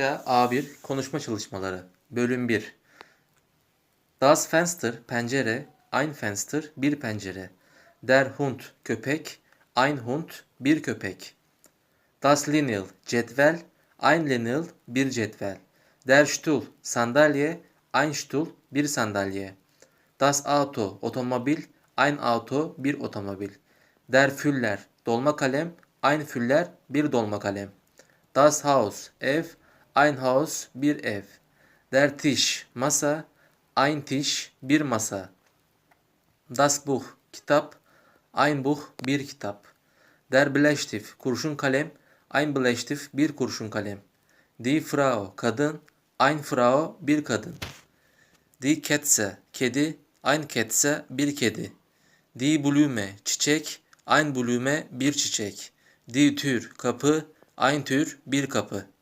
A1 Konuşma Çalışmaları. Bölüm 1 Das Fenster Pencere. Ein Fenster bir pencere. Der Hund köpek. Ein Hund bir köpek. Das Lineal cetvel. Ein Lineal bir cetvel. Der Stuhl sandalye. Ein Stuhl bir sandalye. Das Auto otomobil. Ein Auto bir otomobil. Der Füller dolma kalem. Ein Füller bir dolma kalem. Das Haus ev Ein Haus bir ev. Der Tisch masa Ein Tisch bir masa. Das Buch kitap Ein Buch bir kitap. Der Bleistift kurşun kalem Ein Bleistift bir kurşun kalem. Die Frau kadın Ein Frau bir kadın. Die Katze kedi Ein Katze bir kedi. Die Blume çiçek Ein Blume bir çiçek. Die Tür kapı Ein Tür bir kapı